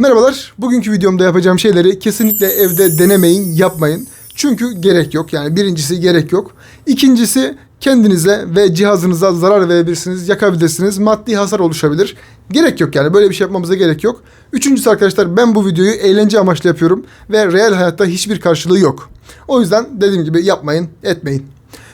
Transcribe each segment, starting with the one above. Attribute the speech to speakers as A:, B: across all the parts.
A: Merhabalar. Bugünkü videomda yapacağım şeyleri kesinlikle evde denemeyin, yapmayın. Çünkü gerek yok. Yani birincisi gerek yok. İkincisi kendinize ve cihazınıza zarar verebilirsiniz, yakabilirsiniz. Maddi hasar oluşabilir. Gerek yok yani böyle bir şey yapmamıza gerek yok. Üçüncüsü arkadaşlar ben bu videoyu eğlence amaçlı yapıyorum ve real hayatta hiçbir karşılığı yok. O yüzden dediğim gibi yapmayın, etmeyin.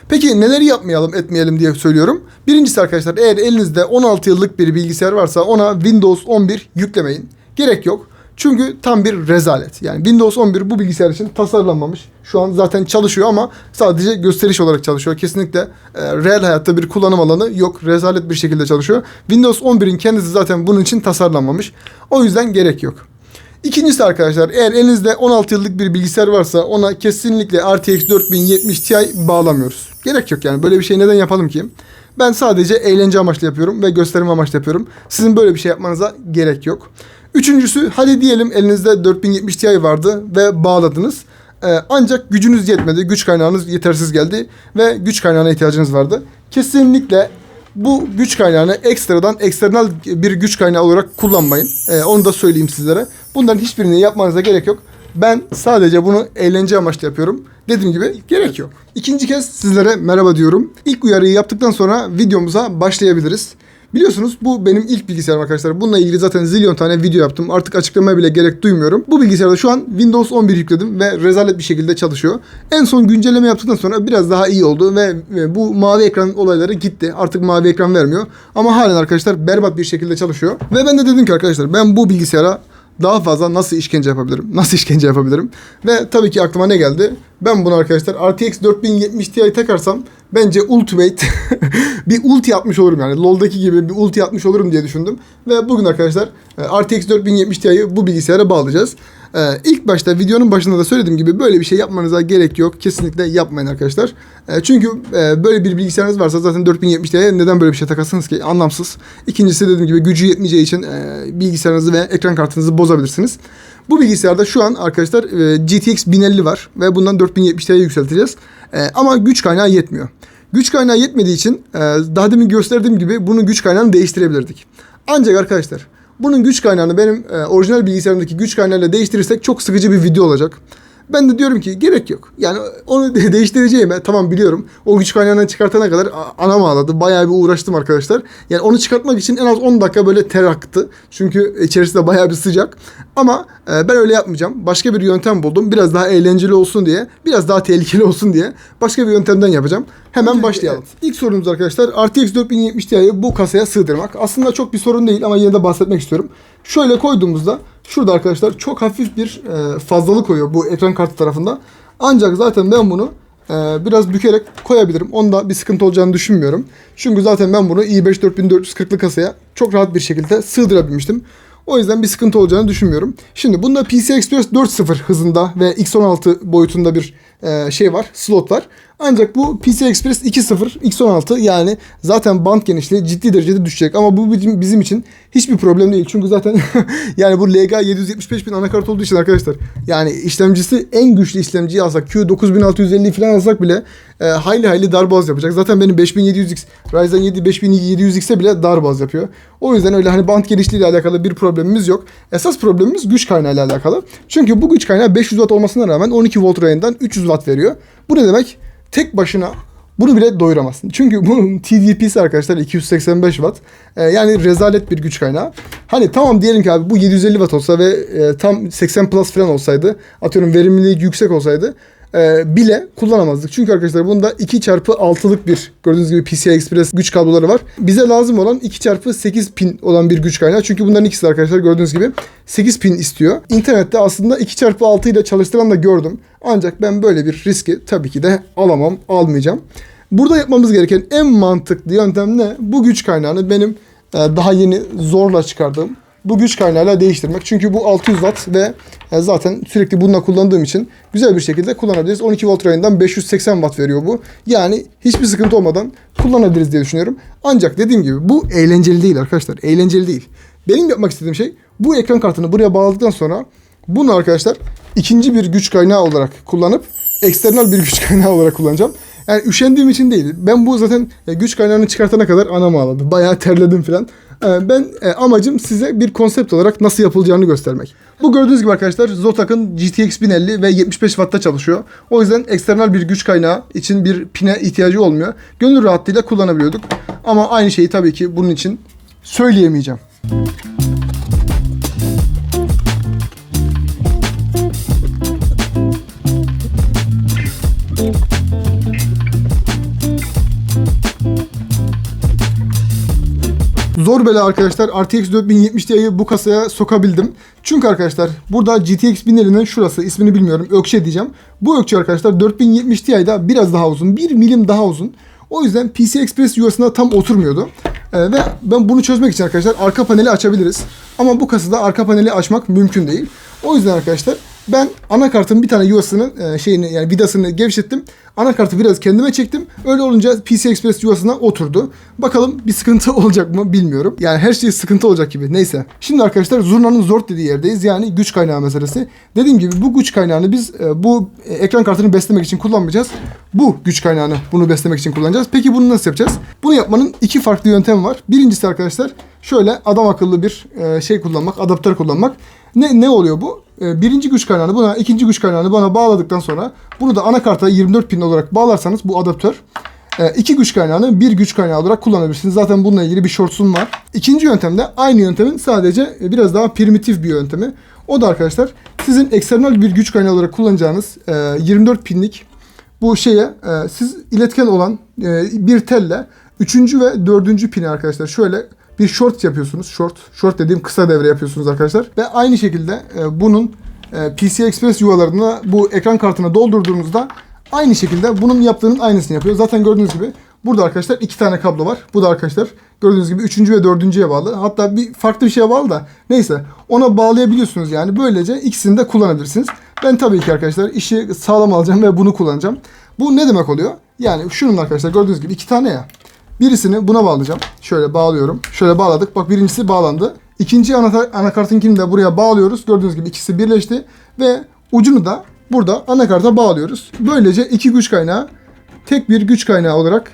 A: Peki neleri yapmayalım etmeyelim diye söylüyorum. Birincisi arkadaşlar eğer elinizde 16 yıllık bir bilgisayar varsa ona Windows 11 yüklemeyin. Gerek yok. Çünkü tam bir rezalet. Yani Windows 11 bu bilgisayar için tasarlanmamış. Şu an zaten çalışıyor ama sadece gösteriş olarak çalışıyor. Kesinlikle e, real hayatta bir kullanım alanı yok. Rezalet bir şekilde çalışıyor. Windows 11'in kendisi zaten bunun için tasarlanmamış. O yüzden gerek yok. İkincisi arkadaşlar eğer elinizde 16 yıllık bir bilgisayar varsa ona kesinlikle RTX 4070 Ti bağlamıyoruz. Gerek yok yani böyle bir şey neden yapalım ki? Ben sadece eğlence amaçlı yapıyorum ve gösterim amaçlı yapıyorum. Sizin böyle bir şey yapmanıza gerek yok. Üçüncüsü hadi diyelim elinizde 4070 Ti vardı ve bağladınız. Ee, ancak gücünüz yetmedi, güç kaynağınız yetersiz geldi ve güç kaynağına ihtiyacınız vardı. Kesinlikle bu güç kaynağını ekstradan eksternal bir güç kaynağı olarak kullanmayın. Ee, onu da söyleyeyim sizlere. Bunların hiçbirini yapmanıza gerek yok. Ben sadece bunu eğlence amaçlı yapıyorum. Dediğim gibi gerek yok. İkinci kez sizlere merhaba diyorum. İlk uyarıyı yaptıktan sonra videomuza başlayabiliriz. Biliyorsunuz bu benim ilk bilgisayarım arkadaşlar. Bununla ilgili zaten zilyon tane video yaptım. Artık açıklamaya bile gerek duymuyorum. Bu bilgisayarda şu an Windows 11 yükledim ve rezalet bir şekilde çalışıyor. En son güncelleme yaptıktan sonra biraz daha iyi oldu ve bu mavi ekran olayları gitti. Artık mavi ekran vermiyor. Ama halen arkadaşlar berbat bir şekilde çalışıyor. Ve ben de dedim ki arkadaşlar ben bu bilgisayara daha fazla nasıl işkence yapabilirim? Nasıl işkence yapabilirim? Ve tabii ki aklıma ne geldi? Ben bunu arkadaşlar RTX 4070 Ti takarsam bence ultimate bir ulti yapmış olurum yani. LoL'daki gibi bir ulti yapmış olurum diye düşündüm. Ve bugün arkadaşlar e, RTX 4070 Ti'yi bu bilgisayara bağlayacağız. Ee, ilk başta videonun başında da söylediğim gibi böyle bir şey yapmanıza gerek yok. Kesinlikle yapmayın arkadaşlar. Ee, çünkü e, böyle bir bilgisayarınız varsa zaten 4070 Ti'ye neden böyle bir şey takarsınız ki? Anlamsız. İkincisi dediğim gibi gücü yetmeyeceği için e, bilgisayarınızı ve ekran kartınızı bozabilirsiniz. Bu bilgisayarda şu an arkadaşlar e, GTX 1050 var ve bundan 4070 Ti'ye yükselteceğiz. E, ama güç kaynağı yetmiyor. Güç kaynağı yetmediği için e, daha demin gösterdiğim gibi bunun güç kaynağını değiştirebilirdik. Ancak arkadaşlar bunun güç kaynağını benim e, orijinal bilgisayarımdaki güç kaynağıyla değiştirirsek çok sıkıcı bir video olacak. Ben de diyorum ki gerek yok. Yani onu değiştireceğime tamam biliyorum. O güç kaynağını çıkartana kadar anam ağladı. Bayağı bir uğraştım arkadaşlar. Yani onu çıkartmak için en az 10 dakika böyle ter aktı. Çünkü içerisi de bayağı bir sıcak. Ama e, ben öyle yapmayacağım. Başka bir yöntem buldum. Biraz daha eğlenceli olsun diye. Biraz daha tehlikeli olsun diye. Başka bir yöntemden yapacağım. Hemen başlayalım. İlk sorumuz arkadaşlar RTX 4070 Ti'yi bu kasaya sığdırmak. Aslında çok bir sorun değil ama yine de bahsetmek istiyorum. Şöyle koyduğumuzda Şurada arkadaşlar çok hafif bir e, fazlalık koyuyor bu ekran kartı tarafında. Ancak zaten ben bunu e, biraz bükerek koyabilirim. Onda bir sıkıntı olacağını düşünmüyorum. Çünkü zaten ben bunu i5 4440'lı kasaya çok rahat bir şekilde sığdırabilmiştim. O yüzden bir sıkıntı olacağını düşünmüyorum. Şimdi bunda PCI Express 4.0 hızında ve X16 boyutunda bir e, şey var, slot var. Ancak bu PCI Express 2.0 X16 yani zaten band genişliği ciddi derecede düşecek. Ama bu bizim, bizim için hiçbir problem değil. Çünkü zaten yani bu LG 775 bin anakart olduğu için arkadaşlar yani işlemcisi en güçlü işlemciyi alsak Q9650 falan alsak bile e, hayli hayli darboğaz yapacak. Zaten benim 5700X Ryzen 7 5700X'e bile darboğaz yapıyor. O yüzden öyle hani band genişliği ile alakalı bir problemimiz yok. Esas problemimiz güç kaynağı ile alakalı. Çünkü bu güç kaynağı 500 watt olmasına rağmen 12 volt rayından 300 watt veriyor. Bu ne demek? Tek başına bunu bile doyuramazsın. Çünkü bunun TDP'si arkadaşlar 285 watt. Ee, yani rezalet bir güç kaynağı. Hani tamam diyelim ki abi bu 750 watt olsa ve e, tam 80 plus falan olsaydı atıyorum verimliliği yüksek olsaydı e, bile kullanamazdık. Çünkü arkadaşlar bunda 2 çarpı 6'lık bir gördüğünüz gibi PCI Express güç kabloları var. Bize lazım olan 2 çarpı 8 pin olan bir güç kaynağı. Çünkü bunların ikisi arkadaşlar gördüğünüz gibi 8 pin istiyor. İnternette aslında 2 çarpı 6 ile çalıştıran da gördüm. Ancak ben böyle bir riski tabii ki de alamam, almayacağım. Burada yapmamız gereken en mantıklı yöntem ne? Bu güç kaynağını benim e, daha yeni zorla çıkardığım bu güç kaynağıyla değiştirmek. Çünkü bu 600 watt ve e, zaten sürekli bununla kullandığım için güzel bir şekilde kullanabiliriz. 12 volt rayından 580 watt veriyor bu. Yani hiçbir sıkıntı olmadan kullanabiliriz diye düşünüyorum. Ancak dediğim gibi bu eğlenceli değil arkadaşlar. Eğlenceli değil. Benim yapmak istediğim şey bu ekran kartını buraya bağladıktan sonra bunu arkadaşlar ikinci bir güç kaynağı olarak kullanıp eksternal bir güç kaynağı olarak kullanacağım. Yani üşendiğim için değil. Ben bu zaten e, güç kaynağını çıkartana kadar anam ağladı. Bayağı terledim falan. Ee, ben e, amacım size bir konsept olarak nasıl yapılacağını göstermek. Bu gördüğünüz gibi arkadaşlar Zotac'ın GTX 1050 ve 75 Watt'ta çalışıyor. O yüzden eksternal bir güç kaynağı için bir pine ihtiyacı olmuyor. Gönül rahatlığıyla kullanabiliyorduk. Ama aynı şeyi tabii ki bunun için söyleyemeyeceğim. Zor bela arkadaşlar RTX 4070 Ti'yi bu kasaya sokabildim. Çünkü arkadaşlar burada GTX 1050'nin şurası ismini bilmiyorum ökçe diyeceğim. Bu ökçe arkadaşlar 4070 Ti'da biraz daha uzun 1 milim daha uzun. O yüzden PCI Express yuvasına tam oturmuyordu. Ee, ve ben bunu çözmek için arkadaşlar arka paneli açabiliriz. Ama bu kasada arka paneli açmak mümkün değil. O yüzden arkadaşlar ben anakartın bir tane yuvasının e, şeyini yani vidasını gevşettim. Anakartı biraz kendime çektim. Öyle olunca PC Express yuvasına oturdu. Bakalım bir sıkıntı olacak mı bilmiyorum. Yani her şey sıkıntı olacak gibi. Neyse. Şimdi arkadaşlar zurnanın zort dediği yerdeyiz. Yani güç kaynağı meselesi. Dediğim gibi bu güç kaynağını biz e, bu e, ekran kartını beslemek için kullanmayacağız. Bu güç kaynağını bunu beslemek için kullanacağız. Peki bunu nasıl yapacağız? Bunu yapmanın iki farklı yöntemi var. Birincisi arkadaşlar şöyle adam akıllı bir e, şey kullanmak, adaptör kullanmak. Ne, ne oluyor bu? Ee, birinci güç kaynağını buna, ikinci güç kaynağını bana bağladıktan sonra bunu da anakarta 24 pin olarak bağlarsanız bu adaptör e, iki güç kaynağını bir güç kaynağı olarak kullanabilirsiniz. Zaten bununla ilgili bir shortsum var. İkinci yöntem de aynı yöntemin sadece e, biraz daha primitif bir yöntemi. O da arkadaşlar sizin eksternal bir güç kaynağı olarak kullanacağınız e, 24 pinlik bu şeye e, siz iletken olan e, bir telle üçüncü ve dördüncü pini arkadaşlar şöyle bir short yapıyorsunuz. Short. Short dediğim kısa devre yapıyorsunuz arkadaşlar. Ve aynı şekilde e, bunun e, PCI Express yuvalarına bu ekran kartına doldurduğunuzda aynı şekilde bunun yaptığının aynısını yapıyor. Zaten gördüğünüz gibi burada arkadaşlar iki tane kablo var. Bu da arkadaşlar gördüğünüz gibi üçüncü ve dördüncüye bağlı. Hatta bir farklı bir şeye bağlı da neyse ona bağlayabiliyorsunuz yani. Böylece ikisini de kullanabilirsiniz. Ben tabii ki arkadaşlar işi sağlam alacağım ve bunu kullanacağım. Bu ne demek oluyor? Yani şunun arkadaşlar gördüğünüz gibi iki tane ya. Birisini buna bağlayacağım. Şöyle bağlıyorum. Şöyle bağladık. Bak birincisi bağlandı. İkinci anakartınkini de buraya bağlıyoruz. Gördüğünüz gibi ikisi birleşti. Ve ucunu da burada anakarta bağlıyoruz. Böylece iki güç kaynağı tek bir güç kaynağı olarak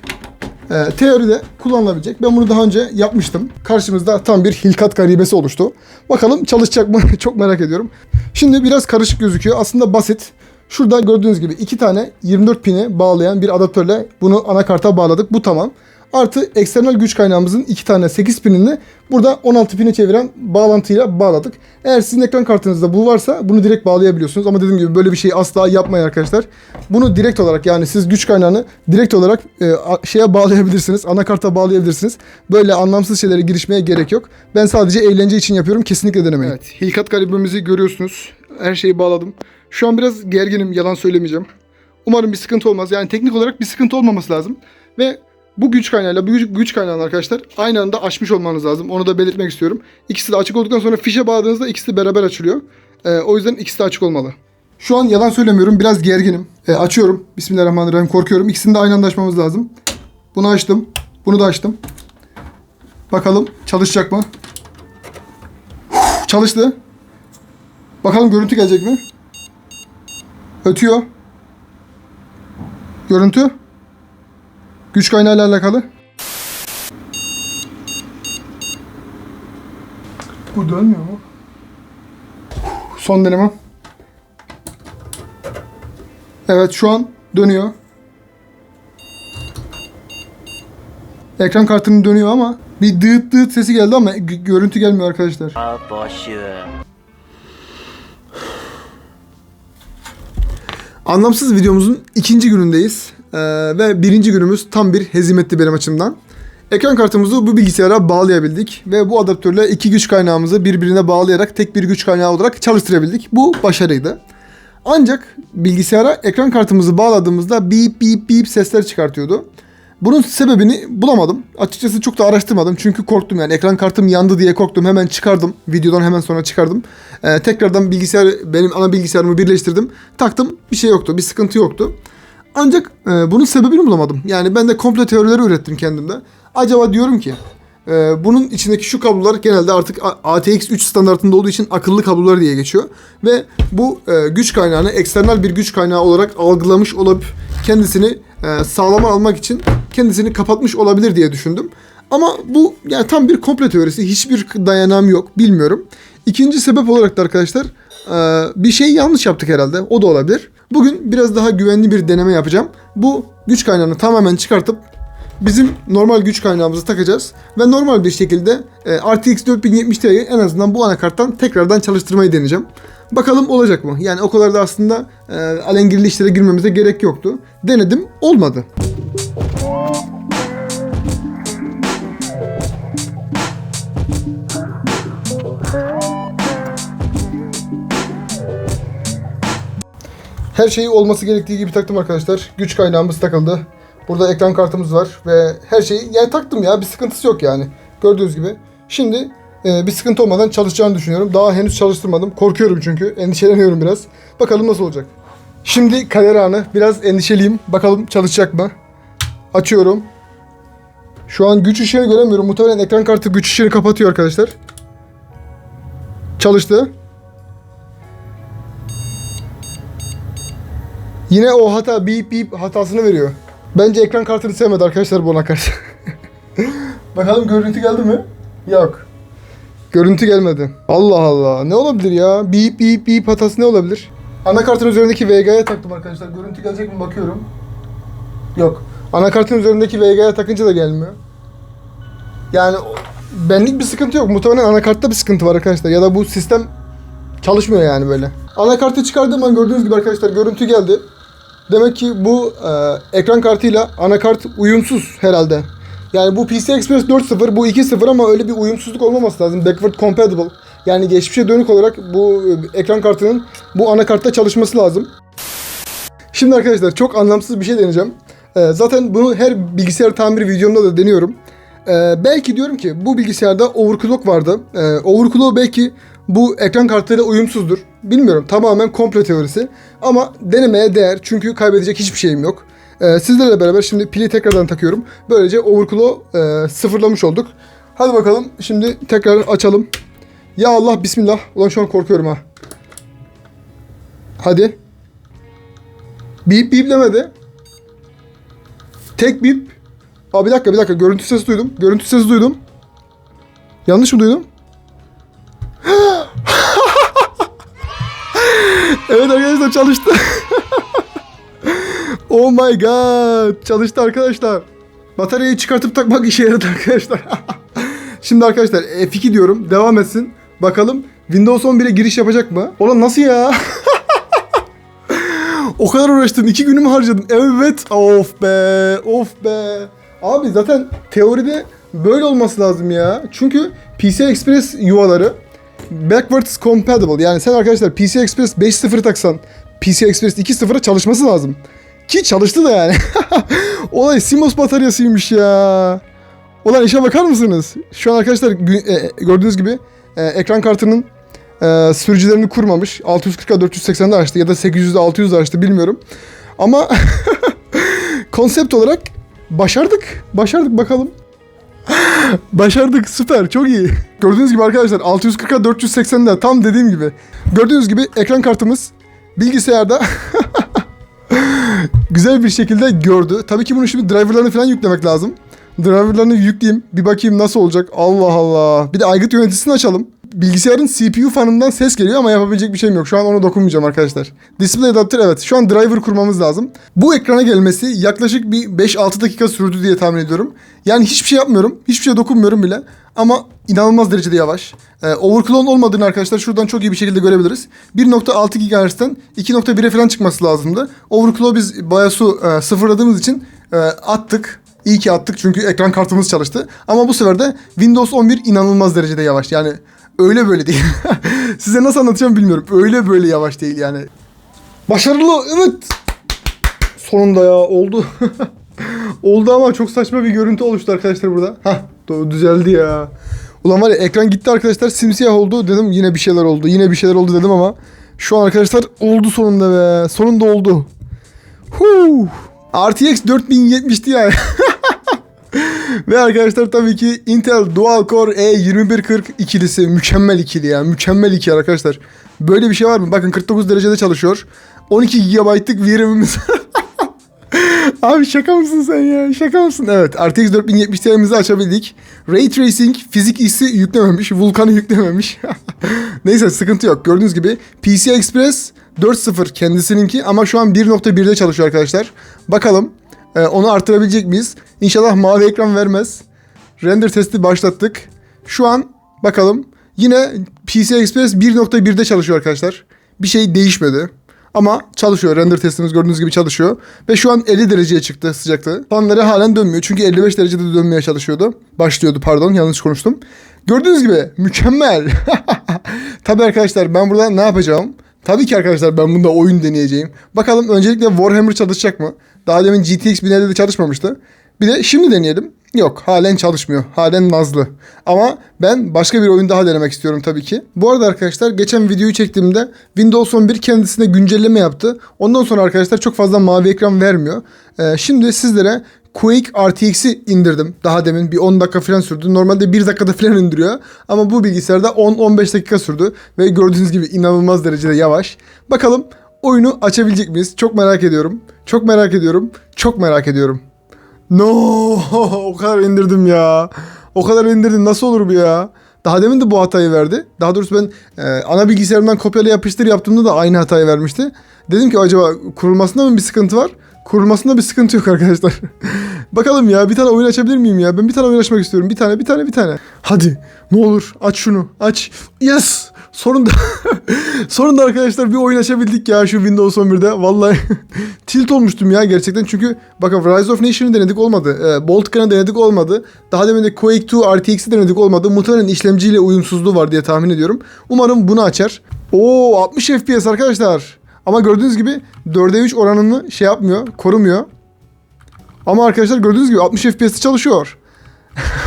A: e, teoride kullanılabilecek. Ben bunu daha önce yapmıştım. Karşımızda tam bir hilkat garibesi oluştu. Bakalım çalışacak mı? Çok merak ediyorum. Şimdi biraz karışık gözüküyor. Aslında basit. Şurada gördüğünüz gibi iki tane 24 pini bağlayan bir adaptörle bunu anakarta bağladık. Bu tamam. Artı eksternal güç kaynağımızın iki tane 8 pinini burada 16 pine çeviren bağlantıyla bağladık. Eğer sizin ekran kartınızda bu varsa bunu direkt bağlayabiliyorsunuz. Ama dediğim gibi böyle bir şeyi asla yapmayın arkadaşlar. Bunu direkt olarak yani siz güç kaynağını direkt olarak e, şeye bağlayabilirsiniz. Anakarta bağlayabilirsiniz. Böyle anlamsız şeylere girişmeye gerek yok. Ben sadece eğlence için yapıyorum. Kesinlikle denemeyin. Evet. Hilkat garibimizi görüyorsunuz. Her şeyi bağladım. Şu an biraz gerginim. Yalan söylemeyeceğim. Umarım bir sıkıntı olmaz. Yani teknik olarak bir sıkıntı olmaması lazım. Ve bu güç kaynağıyla bu güç, güç kaynağını arkadaşlar aynı anda açmış olmanız lazım. Onu da belirtmek istiyorum. İkisi de açık olduktan sonra fişe bağladığınızda ikisi de beraber açılıyor. Ee, o yüzden ikisi de açık olmalı. Şu an yalan söylemiyorum. Biraz gerginim. Ee, açıyorum. Bismillahirrahmanirrahim. Korkuyorum. İkisini de aynı anda açmamız lazım. Bunu açtım. Bunu da açtım. Bakalım çalışacak mı? Çalıştı. Bakalım görüntü gelecek mi? Ötüyor. Görüntü. Güç kaynağıyla alakalı. Bu dönmüyor mu? Son denemem. Evet şu an dönüyor. Ekran kartının dönüyor ama bir dıt dıt sesi geldi ama görüntü gelmiyor arkadaşlar. Anlamsız videomuzun ikinci günündeyiz. Ee, ve birinci günümüz tam bir hezimetti benim açımdan. Ekran kartımızı bu bilgisayara bağlayabildik. Ve bu adaptörle iki güç kaynağımızı birbirine bağlayarak tek bir güç kaynağı olarak çalıştırabildik. Bu başarıydı. Ancak bilgisayara ekran kartımızı bağladığımızda bip bip bip sesler çıkartıyordu. Bunun sebebini bulamadım. Açıkçası çok da araştırmadım. Çünkü korktum yani. Ekran kartım yandı diye korktum. Hemen çıkardım. Videodan hemen sonra çıkardım. Ee, tekrardan bilgisayar benim ana bilgisayarımı birleştirdim. Taktım. Bir şey yoktu. Bir sıkıntı yoktu. Ancak e, bunun sebebini bulamadım. Yani ben de komple teorileri ürettim kendimde. Acaba diyorum ki e, bunun içindeki şu kablolar genelde artık ATX 3 standartında olduğu için akıllı kablolar diye geçiyor. Ve bu e, güç kaynağını eksternal bir güç kaynağı olarak algılamış olup kendisini e, sağlama almak için kendisini kapatmış olabilir diye düşündüm. Ama bu yani tam bir komple teorisi. Hiçbir dayanağım yok. Bilmiyorum. İkinci sebep olarak da arkadaşlar e, bir şey yanlış yaptık herhalde. O da olabilir. Bugün biraz daha güvenli bir deneme yapacağım. Bu güç kaynağını tamamen çıkartıp bizim normal güç kaynağımızı takacağız. Ve normal bir şekilde e, RTX 4070 Ti'yi en azından bu anakarttan tekrardan çalıştırmayı deneyeceğim. Bakalım olacak mı? Yani o kadar da aslında e, alengirli işlere girmemize gerek yoktu. Denedim olmadı. Her şeyi olması gerektiği gibi taktım arkadaşlar. Güç kaynağımız takıldı. Burada ekran kartımız var ve her şeyi yani taktım ya bir sıkıntısı yok yani. Gördüğünüz gibi. Şimdi e, bir sıkıntı olmadan çalışacağını düşünüyorum. Daha henüz çalıştırmadım. Korkuyorum çünkü. Endişeleniyorum biraz. Bakalım nasıl olacak. Şimdi kader anı. Biraz endişeliyim. Bakalım çalışacak mı? Açıyorum. Şu an güç ışığını göremiyorum. Muhtemelen ekran kartı güç ışığını kapatıyor arkadaşlar. Çalıştı. Yine o hata bip bip hatasını veriyor. Bence ekran kartını sevmedi arkadaşlar bu anakart. Bakalım görüntü geldi mi? Yok. Görüntü gelmedi. Allah Allah. Ne olabilir ya? Bip bip bip hatası ne olabilir? Anakartın üzerindeki VGA'ya taktım arkadaşlar. Görüntü gelecek mi bakıyorum. Yok. Anakartın üzerindeki VGA'ya takınca da gelmiyor. Yani benlik bir sıkıntı yok. Muhtemelen anakartta bir sıkıntı var arkadaşlar. Ya da bu sistem çalışmıyor yani böyle. Anakartı çıkardığım an gördüğünüz gibi arkadaşlar görüntü geldi. Demek ki bu e, ekran kartıyla anakart uyumsuz herhalde. Yani bu PCI Express 4.0 bu 2.0 ama öyle bir uyumsuzluk olmaması lazım. Backward compatible. Yani geçmişe dönük olarak bu e, ekran kartının bu anakartta çalışması lazım. Şimdi arkadaşlar çok anlamsız bir şey deneyeceğim. E, zaten bunu her bilgisayar tamiri videomda da deniyorum. E, belki diyorum ki bu bilgisayarda overclock vardı. E, overclock belki bu ekran kartıyla uyumsuzdur. Bilmiyorum tamamen komple teorisi. Ama denemeye değer çünkü kaybedecek hiçbir şeyim yok. E, sizlerle beraber şimdi pili tekrardan takıyorum. Böylece overclock e, sıfırlamış olduk. Hadi bakalım şimdi tekrar açalım. Ya Allah bismillah. Ulan şu an korkuyorum ha. Hadi. Bip biplemedi. Tek bip. Aa bir dakika bir dakika görüntü sesi duydum. Görüntü sesi duydum. Yanlış mı duydum? evet arkadaşlar çalıştı. oh my god. Çalıştı arkadaşlar. Bataryayı çıkartıp takmak işe yaradı arkadaşlar. Şimdi arkadaşlar F2 diyorum. Devam etsin. Bakalım Windows 11'e giriş yapacak mı? Oğlum nasıl ya? O kadar uğraştım. iki günümü harcadım. Evet. Of be. Of be. Abi zaten teoride böyle olması lazım ya. Çünkü PC Express yuvaları backwards compatible. Yani sen arkadaşlar PC Express 5.0 taksan PC Express 2.0'a çalışması lazım. Ki çalıştı da yani. Olay CMOS bataryasıymış ya. Ulan işe bakar mısınız? Şu an arkadaşlar gü- e, gördüğünüz gibi e, ekran kartının e, sürücülerini kurmamış. 640'a 480'de açtı ya da 800'de 600'de açtı bilmiyorum. Ama konsept olarak başardık. Başardık bakalım. Başardık süper çok iyi. Gördüğünüz gibi arkadaşlar 640'a 480'de tam dediğim gibi. Gördüğünüz gibi ekran kartımız bilgisayarda güzel bir şekilde gördü. Tabii ki bunun şimdi driverlarını falan yüklemek lazım. Driverlarını yükleyeyim. Bir bakayım nasıl olacak. Allah Allah. Bir de aygıt yöneticisini açalım. Bilgisayarın CPU fanından ses geliyor ama yapabilecek bir şeyim yok. Şu an onu dokunmayacağım arkadaşlar. Display adapter evet. Şu an driver kurmamız lazım. Bu ekrana gelmesi yaklaşık bir 5-6 dakika sürdü diye tahmin ediyorum. Yani hiçbir şey yapmıyorum. Hiçbir şey dokunmuyorum bile. Ama inanılmaz derecede yavaş. Ee, overclock olmadığını arkadaşlar şuradan çok iyi bir şekilde görebiliriz. 1.6 GHz'den 2.1'e falan çıkması lazımdı. Overclock biz BIOS'u e, sıfırladığımız için e, attık. İyi ki attık çünkü ekran kartımız çalıştı. Ama bu sefer de Windows 11 inanılmaz derecede yavaş. Yani öyle böyle değil. Size nasıl anlatacağım bilmiyorum. Öyle böyle yavaş değil yani. Başarılı evet. Sonunda ya oldu. oldu ama çok saçma bir görüntü oluştu arkadaşlar burada. Hah düzeldi ya. Ulan var ya ekran gitti arkadaşlar simsiyah oldu dedim yine bir şeyler oldu. Yine bir şeyler oldu dedim ama şu an arkadaşlar oldu sonunda be. Sonunda oldu. Huu. RTX 4070'ti yani. Ve arkadaşlar tabii ki Intel Dual Core E2140 ikilisi mükemmel ikili yani mükemmel iki arkadaşlar. Böyle bir şey var mı? Bakın 49 derecede çalışıyor. 12 GB'lık VRAM'imiz Abi şaka mısın sen ya? Şaka mısın? Evet RTX 4070 Ti'mizi açabildik. Ray Tracing fizik hissi yüklememiş. Vulkan'ı yüklememiş. Neyse sıkıntı yok. Gördüğünüz gibi PCI Express 4.0 kendisininki ama şu an 1.1'de çalışıyor arkadaşlar. Bakalım e, onu artırabilecek miyiz? İnşallah mavi ekran vermez. Render testi başlattık. Şu an bakalım yine PCI Express 1.1'de çalışıyor arkadaşlar. Bir şey değişmedi. Ama çalışıyor. Render testimiz gördüğünüz gibi çalışıyor. Ve şu an 50 dereceye çıktı sıcaklığı. Fanları halen dönmüyor. Çünkü 55 derecede dönmeye çalışıyordu. Başlıyordu pardon yanlış konuştum. Gördüğünüz gibi mükemmel. Tabii arkadaşlar ben burada ne yapacağım? Tabii ki arkadaşlar ben bunda oyun deneyeceğim. Bakalım öncelikle Warhammer çalışacak mı? Daha demin GTX 1050'de çalışmamıştı. Bir de şimdi deneyelim. Yok halen çalışmıyor. Halen nazlı. Ama ben başka bir oyun daha denemek istiyorum tabii ki. Bu arada arkadaşlar geçen videoyu çektiğimde Windows 11 kendisine güncelleme yaptı. Ondan sonra arkadaşlar çok fazla mavi ekran vermiyor. Ee, şimdi sizlere Quake RTX'i indirdim. Daha demin bir 10 dakika falan sürdü. Normalde 1 dakikada falan indiriyor. Ama bu bilgisayarda 10-15 dakika sürdü. Ve gördüğünüz gibi inanılmaz derecede yavaş. Bakalım oyunu açabilecek miyiz? Çok merak ediyorum. Çok merak ediyorum. Çok merak ediyorum. No, o kadar indirdim ya. O kadar indirdim. Nasıl olur bu ya? Daha demin de bu hatayı verdi. Daha doğrusu ben e, ana bilgisayarımdan kopyala yapıştır yaptığımda da aynı hatayı vermişti. Dedim ki acaba kurulmasında mı bir sıkıntı var? Kurulmasında bir sıkıntı yok arkadaşlar. Bakalım ya bir tane oyun açabilir miyim ya? Ben bir tane oyun açmak istiyorum. Bir tane bir tane bir tane. Hadi ne olur aç şunu aç. Yes! Sonunda sonunda arkadaşlar bir oyun açabildik ya şu Windows 11'de. Vallahi tilt olmuştum ya gerçekten. Çünkü bakın Rise of Nation'ı denedik olmadı. E, Bolt Gun'ı denedik olmadı. Daha demin de Quake 2 RTX'i denedik olmadı. Muhtemelen işlemciyle uyumsuzluğu var diye tahmin ediyorum. Umarım bunu açar. Oo 60 FPS arkadaşlar. Ama gördüğünüz gibi 4'e 3 oranını şey yapmıyor, korumuyor. Ama arkadaşlar gördüğünüz gibi 60 FPS'te çalışıyor.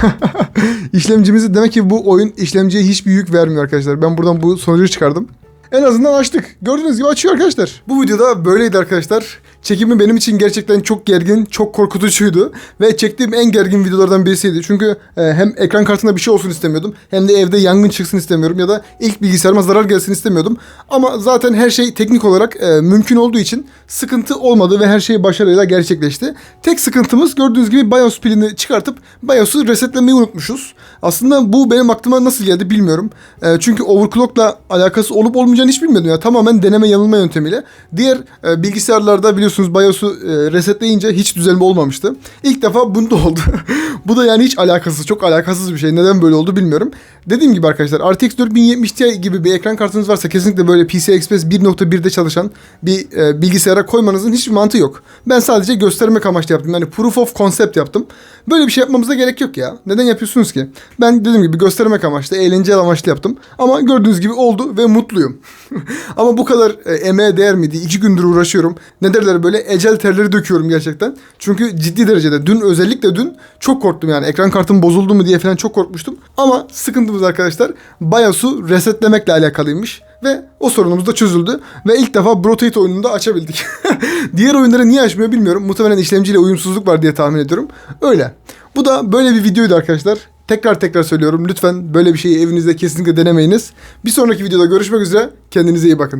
A: İşlemcimizi demek ki bu oyun işlemciye hiçbir yük vermiyor arkadaşlar. Ben buradan bu sonucu çıkardım. En azından açtık. Gördüğünüz gibi açıyor arkadaşlar. Bu videoda böyleydi arkadaşlar. Çekimi benim için gerçekten çok gergin, çok korkutucuydu. Ve çektiğim en gergin videolardan birisiydi. Çünkü e, hem ekran kartında bir şey olsun istemiyordum. Hem de evde yangın çıksın istemiyorum. Ya da ilk bilgisayarıma zarar gelsin istemiyordum. Ama zaten her şey teknik olarak e, mümkün olduğu için sıkıntı olmadı ve her şey başarıyla gerçekleşti. Tek sıkıntımız gördüğünüz gibi BIOS pilini çıkartıp BIOS'u resetlemeyi unutmuşuz. Aslında bu benim aklıma nasıl geldi bilmiyorum. E, çünkü overclock'la alakası olup olmayacağını hiç bilmiyordum ya. Tamamen deneme yanılma yöntemiyle. Diğer e, bilgisayarlarda biliyorsunuz BIOS'u e, resetleyince hiç düzelme olmamıştı. İlk defa bunda oldu. bu da yani hiç alakasız, çok alakasız bir şey. Neden böyle oldu bilmiyorum. Dediğim gibi arkadaşlar RTX 4070 Ti gibi bir ekran kartınız varsa kesinlikle böyle PCI Express 1.1'de çalışan bir e, bilgisayara koymanızın hiçbir mantığı yok. Ben sadece göstermek amaçlı yaptım. Yani proof of concept yaptım. Böyle bir şey yapmamıza gerek yok ya. Neden yapıyorsunuz ki? Ben dediğim gibi göstermek amaçlı, eğlenceli amaçlı yaptım. Ama gördüğünüz gibi oldu ve mutluyum. Ama bu kadar e, emeğe değer miydi? İki gündür uğraşıyorum. Ne derler böyle ecel terleri döküyorum gerçekten. Çünkü ciddi derecede dün özellikle dün çok korktum yani. Ekran kartım bozuldu mu diye falan çok korkmuştum. Ama sıkıntımız arkadaşlar BIOS'u resetlemekle alakalıymış. Ve o sorunumuz da çözüldü. Ve ilk defa Brotate oyununu da açabildik. Diğer oyunları niye açmıyor bilmiyorum. Muhtemelen işlemciyle uyumsuzluk var diye tahmin ediyorum. Öyle. Bu da böyle bir videoydu arkadaşlar. Tekrar tekrar söylüyorum. Lütfen böyle bir şeyi evinizde kesinlikle denemeyiniz. Bir sonraki videoda görüşmek üzere. Kendinize iyi bakın.